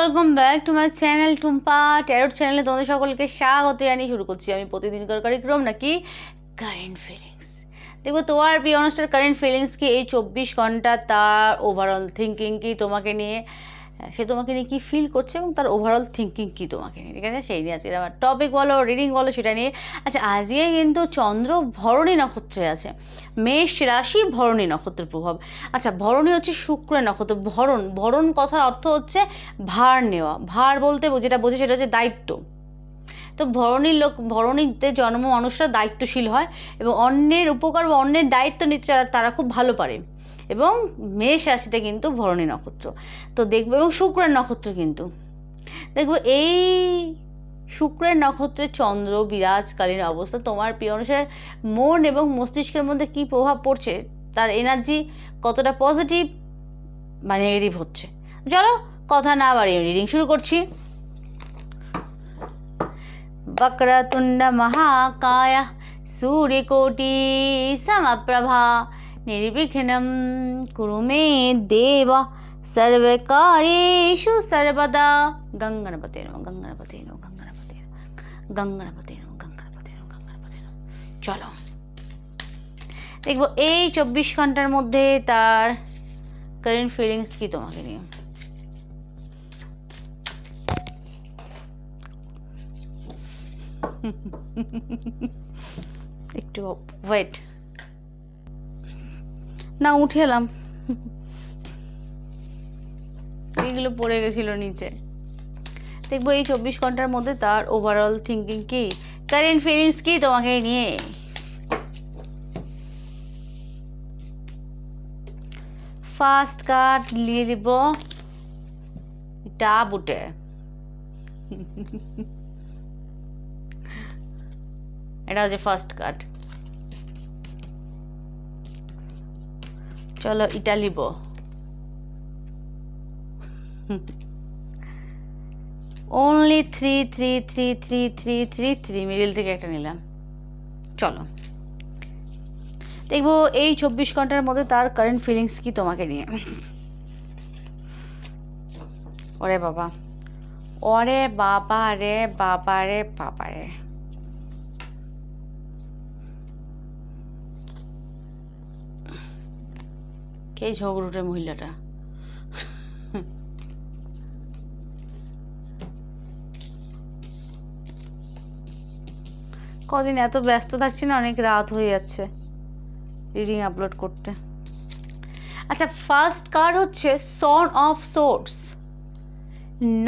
Welcome back to my channel Tumpa tarot চ্যানেলে তোমাদের সকলকে স্বাগত জানিয়ে শুরু করছি আমি প্রতিদিনকার কার্যক্রম নাকি কারেন্ট ফিলিংস দেখব তোমার প্রিয় অনুষ্ঠান কারেন্ট ফিলিংস কি? এই চব্বিশ ঘণ্টা তার ওভারঅল থিঙ্কিং কি তোমাকে নিয়ে? সে তোমাকে নিয়ে কী ফিল করছে এবং তার ওভারঅল থিঙ্কিং কী তোমাকে নিয়ে, ঠিক আছে? সেই নিয়ে আজকে আমার টপিক বলো রিডিং বলো, সেটা নিয়ে। আচ্ছা আজকে কিন্তু চন্দ্র ভরণী নক্ষত্রে আছে। মেষ রাশি ভরণী নক্ষত্রের প্রভাব। আচ্ছা ভরণী হচ্ছে শুক্রের নক্ষত্র, ভরণ। ভরণ কথার অর্থ হচ্ছে ভার নেওয়া। ভার বলতে যেটা বোঝে সেটা হচ্ছে দায়িত্ব। তো ভরণীর লোক ভরণীতে জন্ম মানুষরা দায়িত্বশীল হয় এবং অন্যের উপকার বা অন্যের দায়িত্ব নিতে তারা খুব ভালো পারে। এবং মেষ রাশিতে কিন্তু ভরণী নক্ষত্র তো দেখবো এবং শুক্রের নক্ষত্র কিন্তু দেখবো এই শুক্রের নক্ষত্রে চন্দ্র বিরাজকালীন অবস্থা তোমার প্রিয় অনুসারে মন এবং মস্তিষ্কের মধ্যে কী প্রভাব পড়ছে তার এনার্জি কতটা পজিটিভ বা নেগেটিভ হচ্ছে চলো কথা না বাড়িয়ে রিডিং শুরু করছি वक्रतुण्ड महाकाय सूर्यकोटि समप्रभा निर्विघ्नं कुरु मे देव सर्वकार्येषु सर्वदा गङ्गणपते नमः गङ्गणपते नमः गङ्गणपते नमः गङ्गणपते नमः गङ्गणपते नमः गङ्गणपते नमः চলো দেখবো এই চব্বিশ ঘন্টার মধ্যে তার কারেন্ট ফিলিংস কি তোমাকে নিয়ে একটু ওয়েট না উঠে এলাম। এইগুলো পড়ে গেছিল নিচে। দেখব এই চব্বিশ ঘণ্টার মধ্যে তার ওভারঅল থিঙ্কিং কি? কারেন্ট ফিলিংস কি তোমাকে নিয়ে? ফার্স্ট কার্ড নিয়ে নিব। এটা বুটে। এটা হচ্ছে ফার্স্ট কার্ড চলো এটা লিব। Only three three three three three three three middle থেকে একটা নিলাম। চলো। দেখব এই চব্বিশ ঘণ্টার মধ্যে তার কারেন্ট ফিলিংস কি তোমাকে নিয়ে। ওরে বাবা। ওরে বাবা রে বাবা রে বাবা রে। কে ঝগড়ুটে মহিলাটা? কদিন এত ব্যস্ত থাকছি না, অনেক রাত হয়ে যাচ্ছে রিডিং আপলোড করতে। আচ্ছা ফার্স্ট কার্ড হচ্ছে son of swords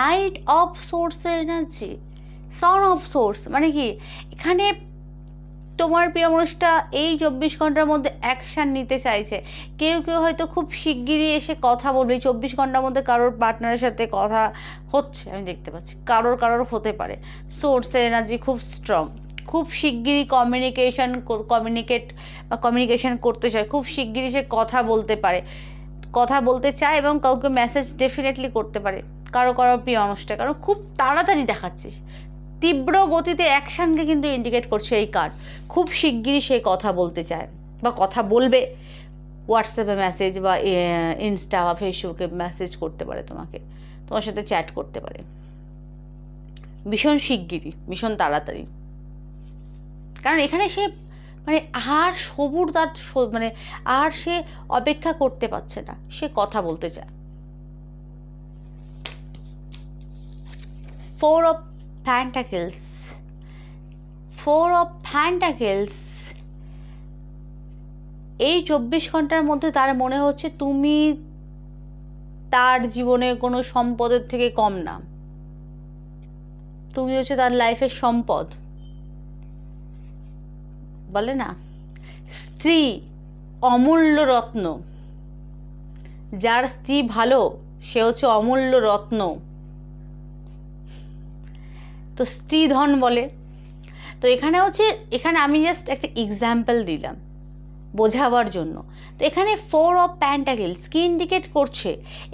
knight of সোর্সের এনার্জি সন অফ সোর্স মানে কি? এখানে তোমার প্রিয় মানুষটা এই চব্বিশ ঘণ্টার মধ্যে অ্যাকশান নিতে চাইছে। কেউ কেউ হয়তো খুব শিগগিরই এসে কথা বলবে চব্বিশ ঘণ্টার মধ্যে কারোর পার্টনারের সাথে কথা হচ্ছে, আমি দেখতে পাচ্ছি। কারোর কারোর হতে পারে। সোর্সের এনার্জি খুব স্ট্রং খুব শিগগিরই কমিউনিকেশন কমিউনিকেট বা কমিউনিকেশন করতে চায়, খুব শিগগিরই সে কথা বলতে পারে। কথা বলতে চায় এবং কাউকে মেসেজ ডেফিনেটলি করতে পারে। কারও কারও প্রিয় অনুষ্ঠান কারণ খুব তাড়াতাড়ি দেখাচ্ছিস। তীব্র গতিতে একসঙ্গে কিন্তু ইন্ডিকেট করছে এই কার্ড খুব শিগগিরই সে কথা বলতে চায় বা কথা বলবে। হোয়াটসঅ্যাপে মেসেজ বা ইনস্টা বা ফেসবুকে মেসেজ করতে পারে তোমাকে। তোমার সাথে চ্যাট করতে পারে। ভীষণ শিগগিরই, ভীষণ তাড়াতাড়ি। কারণ এখানে সে মানে আর সবুর তার মানে আর সে অপেক্ষা করতে পারছে না। সে কথা বলতে চায়। Four of pentacles four of pentacles এই চব্বিশ ঘণ্টার মধ্যে তার মনে হচ্ছে তুমি তার জীবনে কোনো সম্পদের থেকে কম না। তুমি হচ্ছে তার লাইফের সম্পদ। বলে না? স্ত্রী অমূল্য রত্ন। যার স্ত্রী ভালো, সে হচ্ছে অমূল্য রত্ন। তো স্ত্রী ধন বলে। তো এখানে হচ্ছে, এখানে আমি জাস্ট একটা এক্সাম্পল দিলাম বোঝাবার জন্য। তো এখানে ফোর অফ প্যান্টাগেলস কি ইন্ডিকেট করছে?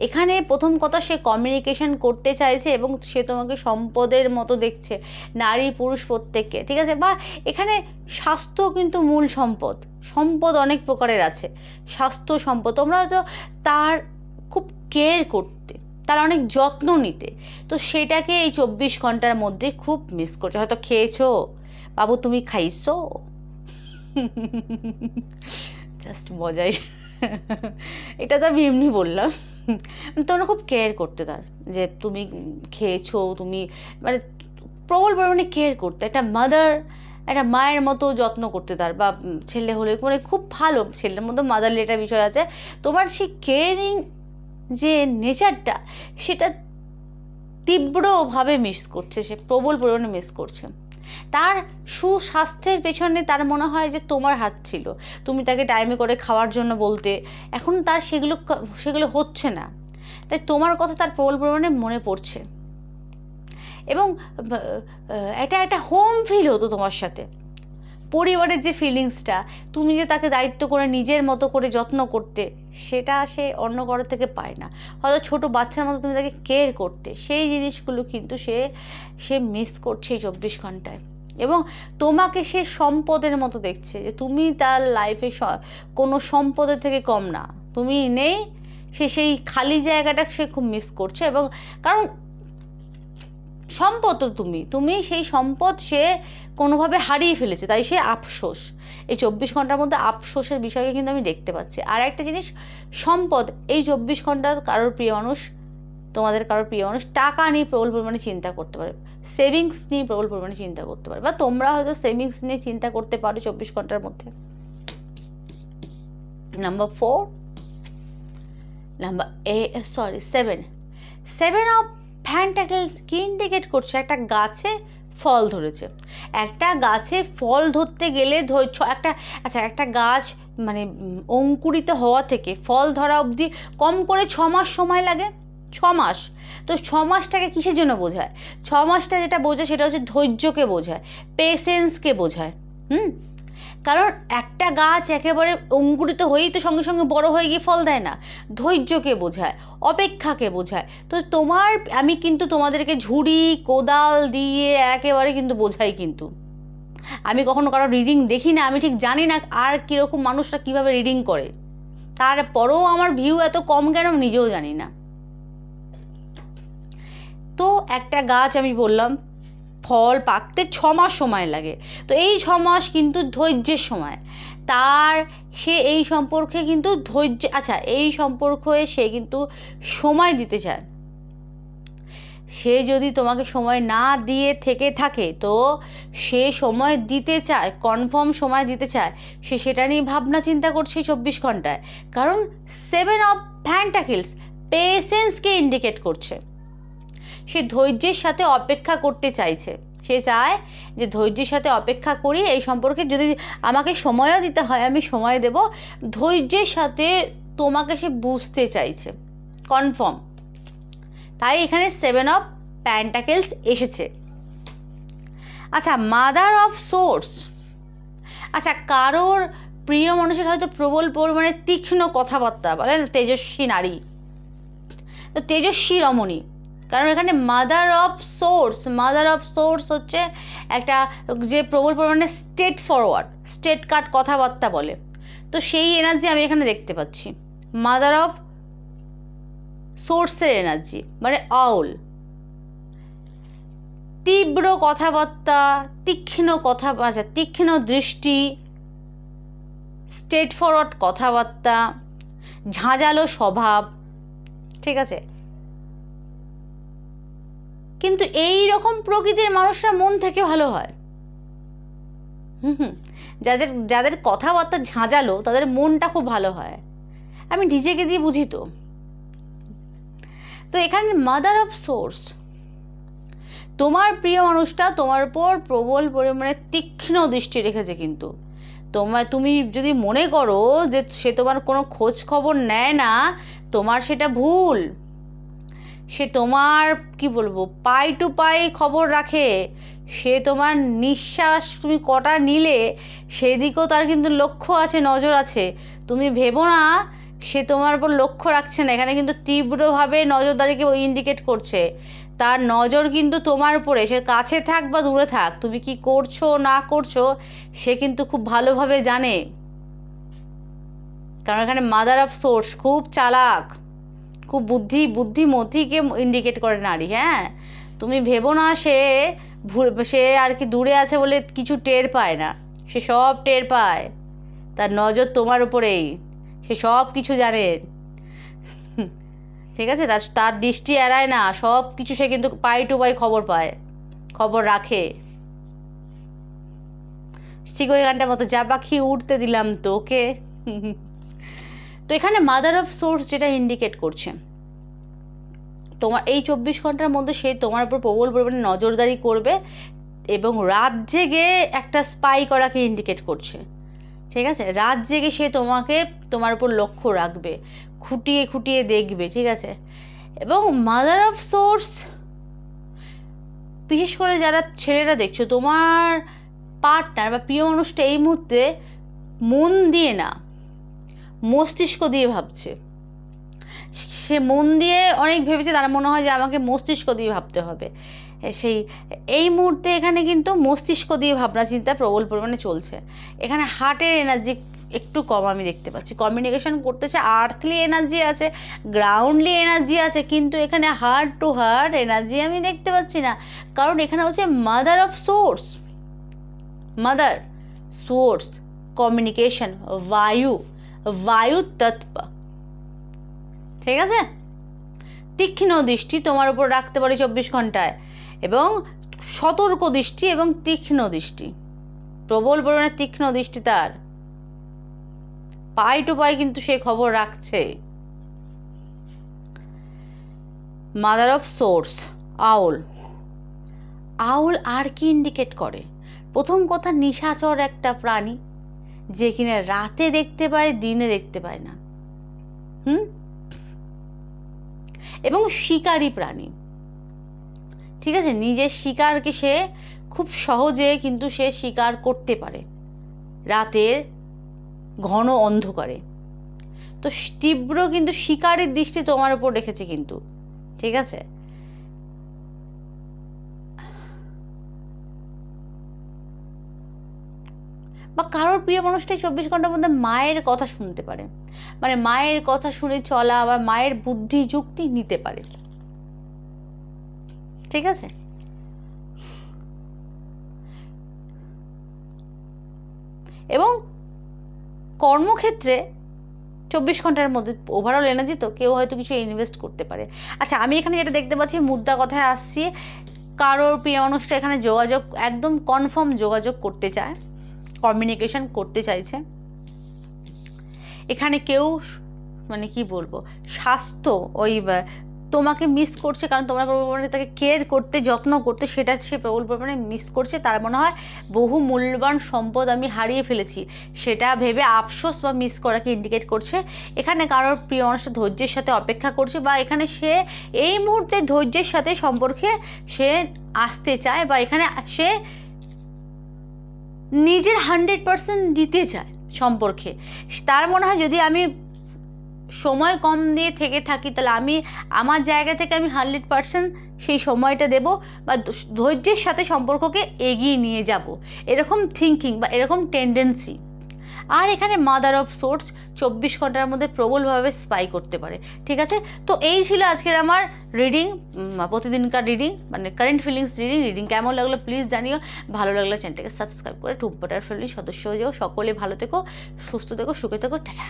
এখানে প্রথম কথা সে কমিউনিকেশন করতে চাইছে এবং সে তোমাকে সম্পদের মতো দেখছে, নারী পুরুষ প্রত্যেককে, ঠিক আছে? বা এখানে স্বাস্থ্য কিন্তু মূল সম্পদ সম্পদ অনেক প্রকারের আছে, স্বাস্থ্য সম্পদ। তোমরা হয়তো তার খুব কেয়ার করতে তার অনেক যত্ন নিতে। তো সেটাকে এই চব্বিশ ঘণ্টার মধ্যে খুব মিস করছে। হয়তো খেয়েছো? বাবু, তুমি খাইছো? জাস্ট মজাই। এটা তো আমি এমনি বললাম। তোমরা খুব কেয়ার করতে তার, যে তুমি খেয়েছো, তুমি মানে প্রবল পরিমাণে কেয়ার করতে। একটা মাদার একটা মায়ের মতো যত্ন করতে তার, বা ছেলে হলে মানে খুব ভালো ছেলের মতো মাদারলি একটা বিষয় আছে। তোমার সেই কেয়ারিং যে নেচারটা সেটা তীব্রভাবে মিস করছে, সে প্রবল পরিমাণে মিস করছে। তার সুস্বাস্থ্যের পেছনে তার মনে হয় যে তোমার হাত ছিল। তুমি তাকে টাইমে করে খাওয়ার জন্য বলতে, এখন তার সেগুলো সেগুলো হচ্ছে না। তাই তোমার কথা তার প্রবল পরিমাণে মনে পড়ছে। এবং এটা একটা হোম ফিল হতো তোমার সাথে। পরিবারের যে ফিলিংসটা তুমি যে তাকে দায়িত্ব করে নিজের মতো করে যত্ন করতে, সেটা সে অন্য কারোর থেকে পায় না। হয়তো ছোট বাচ্চার মতো তুমি তাকে কেয়ার করতে, সেই জিনিসগুলো কিন্তু সে সে মিস করছে এই চব্বিশ ঘন্টায়। এবং তোমাকে সে সম্পদের মতো দেখছে যে তুমি তার লাইফে কোনো সম্পদের থেকে কম না। তুমি নেই, সে সেই খালি জায়গাটা সে খুব মিস করছে এবং কারণ সম্পদ তো তুমি তুমি সেই সম্পদ সে কোনোভাবে হারিয়ে ফেলেছে, তাই সে আফসোস। এই চব্বিশ ঘণ্টার মধ্যে আফসোসের বিষয়কে কিন্তু আমি দেখতে পাচ্ছি। আর একটা জিনিস, সম্পদ, এই চব্বিশ ঘণ্টার কারোর প্রিয় মানুষ, তোমাদের কারোর প্রিয় মানুষ, টাকা নিয়ে প্রবল পরিমাণে চিন্তা করতে পারে, সেভিংস নিয়ে প্রবল পরিমাণে চিন্তা করতে পারে, বা তোমরা হয়তো সেভিংস নিয়ে চিন্তা করতে পারো চব্বিশ ঘণ্টার মধ্যে। Number four number A sorry seven seven of pentacles কি ইন্ডিকেট করছে, একটা গাছে ফল ধরেছে। একটা গাছে ফল ধরতে গেলে একটা আচ্ছা একটা গাছ মানে অঙ্কুরিত হওয়া থেকে ফল ধরা অবধি কম করে ছ মাস সময় লাগে। ছ মাস। তো ছ মাসটাকে কিসের জন্য বোঝায়? ছ মাসটা যেটা বোঝায় সেটা হচ্ছে ধৈর্যকে বোঝায় পেশেন্সকে বোঝায়। হুম? কারণ একটা গাছ একেবারে অঙ্কুরিত হয়েই তো সঙ্গে সঙ্গে বড় হয়ে গিয়ে ফল দেয় না। ধৈর্যকে বোঝায়, অপেক্ষাকে বোঝায়। তো তোমার, আমি কিন্তু তোমাদেরকে ঝুড়ি, কোদাল দিয়ে একেবারে কিন্তু বোঝাই কিন্তু। আমি কখনো কারও রিডিং দেখি না, আমি ঠিক জানি না আর কীরকম মানুষরা কীভাবে রিডিং করে। তারপরেও আমার ভিউ এত কম কেন আমি নিজেও জানি না। তো একটা গাছ আমি বললাম ফল পাকতে ছ মাস সময় লাগে। তো এই ছ মাস কিন্তু ধৈর্যের সময়। তার সে এই সম্পর্কে কিন্তু ধৈর্য আচ্ছা এই সম্পর্কে সে কিন্তু সময় দিতে চায়। সে যদি তোমাকে সময় না দিয়ে থেকে থাকে, তো সে সময় দিতে চায় কনফার্ম সময় দিতে চায়, সে সেটা নিয়ে ভাবনা চিন্তা করছে চব্বিশ ঘন্টায়। কারণ সেভেন অফ ফ্যান্টাকিলস পেশেন্সকে ইন্ডিকেট করছে। সে ধৈর্যের সাথে অপেক্ষা করতে চাইছে। সে চায় যে ধৈর্যের সাথে অপেক্ষা করি, এই সম্পর্কে যদি আমাকে সময়ও দিতে হয়, আমি সময় দেব। ধৈর্যের সাথে তোমাকে সে বুঝতে চাইছে। কনফার্ম। তাই এখানে সেভেন অফ প্যান্টাকেলস এসেছে। আচ্ছা মাদার অফ সোর্স। আচ্ছা কারোর প্রিয় মানুষের হয়তো প্রবল পরিমাণে তীক্ষ্ণ কথাবার্তা বলেন তেজস্বী নারী। তো তেজস্বী রমণী। কারণ এখানে mother of swords mother of swords হচ্ছে একটা যে প্রবল পরিমাণে স্টেট ফরওয়ার্ড স্টেট কাট কথাবার্তা বলে। তো সেই এনার্জি আমি এখানে দেখতে পাচ্ছি। মাদার অফ সোর্সের এনার্জি মানে আউল তীব্র কথাবার্তা, তীক্ষ্ণ কথা আচ্ছা তীক্ষ্ণ দৃষ্টি স্টেট ফরওয়ার্ড কথাবার্তা, ঝাঁঝালো স্বভাব, ঠিক আছে? কিন্তু এই রকম প্রকৃতির মানুষরা মন থেকে ভালো হয়। হুম যাদের যাদের কথাবার্তা ঝাঁঝালো, তাদের মনটা খুব ভালো হয়। আমি নিজেকে দিয়ে বুঝি তো। তো এখানে মাদার অফ সোর্স তোমার প্রিয় মানুষটা তোমার উপর প্রবল পরিমাণে তীক্ষ্ণ দৃষ্টি রেখেছে কিন্তু। তোমার, তুমি যদি মনে করো যে সে তোমার কোনো খোঁজ খবর নেয় না, তোমার সেটা ভুল। সে তোমার, কি বলব পাই টু পাই খবর রাখে। সে তোমার নিঃশ্বাস তুমি কটা নিলে, সেদিকেও তার কিন্তু লক্ষ্য আছে, নজর আছে। তুমি ভেবো না, সে তোমার উপর লক্ষ্য রাখছে না। এখানে কিন্তু তীব্রভাবে নজরদারিকে ইন্ডিকেট করছে। তার নজর কিন্তু তোমার উপরে। সে কাছে থাক বা দূরে থাক, তুমি কি করছ, না করছ, সে কিন্তু খুব ভালোভাবে জানে। কারণ এখানে মাদার অফ সোর্স খুব চালাক। খুব বুদ্ধি, বুদ্ধিমতিকে ইন্ডিকেট করে নারী হ্যাঁ? তুমি ভেবো না সে সে আর কি দূরে আছে বলে কিছু টের পায় না। সে সব টের পায়। তার নজর তোমার উপরেই। সে সব কিছু জানে। ঠিক আছে? তার তার দৃষ্টি এড়ায় না। সব কিছু সে কিন্তু পাই টু পাই খবর পায়, খবর রাখে। চিকরি গানটার মতো, যা পাখি উঠতে দিলাম তোকে। তো এখানে মাদার অফ সোর্স যেটা ইন্ডিকেট করছে, তোমার এই চব্বিশ ঘণ্টার মধ্যে সে তোমার উপর প্রবল পরিমাণে নজরদারি করবে এবং রাত জেগে একটা স্পাই করাকে ইন্ডিকেট করছে। ঠিক আছে? রাত জেগে সে তোমাকে, তোমার উপর লক্ষ্য রাখবে, খুঁটিয়ে খুঁটিয়ে দেখবে, ঠিক আছে? এবং মাদার অফ সোর্স বিশেষ করে যারা ছেলেরা দেখছ, তোমার পার্টনার বা প্রিয় মানুষটা এই মুহূর্তে মন দিয়ে না মস্তিষ্ক দিয়ে ভাবছে। সে মন দিয়ে অনেক ভেবেছে, তার মনে হয় যে আমাকে মস্তিষ্ক দিয়ে ভাবতে হবে। সেই, এই মুহূর্তে এখানে কিন্তু মস্তিষ্ক দিয়ে ভাবনা চিন্তা প্রবল পরিমাণে চলছে। এখানে হার্টের এনার্জি একটু কম আমি দেখতে পাচ্ছি। কমিউনিকেশন করতে চাই আর্থলি এনার্জি আছে, গ্রাউন্ডলি এনার্জি আছে, কিন্তু এখানে হার্ট টু হার্ট এনার্জি আমি দেখতে পাচ্ছি না। কারণ এখানে হচ্ছে mother of swords, mother swords, communication, বায়ু। বায়ু তত্ত্ব ঠিক আছে? তীক্ষ্ণ দৃষ্টি তোমার উপর রাখতে পারে চব্বিশ ঘন্টায় এবং সতর্ক দৃষ্টি এবং তীক্ষ্ণ দৃষ্টি। প্রবল পরিমাণে তীক্ষ্ণ দৃষ্টি তার। পাই টু পাই কিন্তু সে খবর রাখছে। Mother of source owl. Owl আর কি ইন্ডিকেট করে? প্রথম কথা নিশাচর একটা প্রাণী। যে কিনা রাতে দেখতে পায়, দিনে দেখতে পায় না। হুম? এবং শিকারী প্রাণী। ঠিক আছে? নিজের শিকারকে সে খুব সহজে কিন্তু সে শিকার করতে পারে। রাতের ঘন অন্ধকারে। তো তীব্র কিন্তু শিকারের দৃষ্টি তোমার উপর রেখেছে কিন্তু। ঠিক আছে? বা কারোর প্রিয় মানুষটাই চব্বিশ ঘণ্টার মধ্যে মায়ের কথা শুনতে পারে। মানে মায়ের কথা শুনে চলা বা মায়ের বুদ্ধি যুক্তি নিতে পারে। ঠিক আছে? এবং কর্মক্ষেত্রে চব্বিশ ঘণ্টার মধ্যে ওভারঅল এনার্জি তো কেউ হয়তো কিছু ইনভেস্ট করতে পারে। আচ্ছা আমি এখানে যেটা দেখতে পাচ্ছি, মুদ্রা কথায় আসছি, কারোর প্রিয় মানুষটা এখানে যোগাযোগ, একদম কনফার্ম যোগাযোগ করতে চায়। কমিউনিকেশন করতে চাইছে। এখানে কেউ মানে কি বলব, স্বাস্থ্য ওই তোমাকে মিস করছে কারণ তোমরা প্রবল পরিমাণে তাকে কেয়ার করতে, যত্ন করতে, সেটা সে প্রবল পরিমাণে মিস করছে। তার মনে হয় বহু মূল্যবান সম্পদ আমি হারিয়ে ফেলেছি। সেটা ভেবে আফসোস বা মিস করাকে ইন্ডিকেট করছে। এখানে কারোর প্রিয় মানুষটা ধৈর্যের সাথে অপেক্ষা করছে বা এখানে সে এই মুহূর্তে ধৈর্যের সাথে সম্পর্কে সে আসতে চায় বা এখানে সে নিজের হান্ড্রেড পারসেন্ট দিতে চায় সম্পর্কে। তার মনে হয় যদি আমি সময় কম দিয়ে থেকে থাকি, তাহলে আমি আমার জায়গা থেকে আমি হান্ড্রেড পারসেন্ট সেই সময়টা দেব বা ধৈর্যের সাথে সম্পর্ককে এগিয়ে নিয়ে যাব। এরকম থিঙ্কিং বা এরকম টেন্ডেন্সি আর এখানে মাদার অফ সোর্স চব্বিশ ঘণ্টার মধ্যে প্রবলভাবে স্পাই করতে পারে, ঠিক আছে? তো এই ছিল আজকের আমার রিডিং প্রতিদিনকার রিডিং মানে কারেন্ট ফিলিংস রিডিং রিডিং কেমন লাগল প্লিজ জানিও। ভালো লাগলে চ্যানেলটাকে সাবস্ক্রাইব করে টুম্পটার ফ্যামিলির সদস্য হয়ে যাও। সকলে ভালো থেকো, সুস্থ থেকো, সুখে থেকো, টাটা।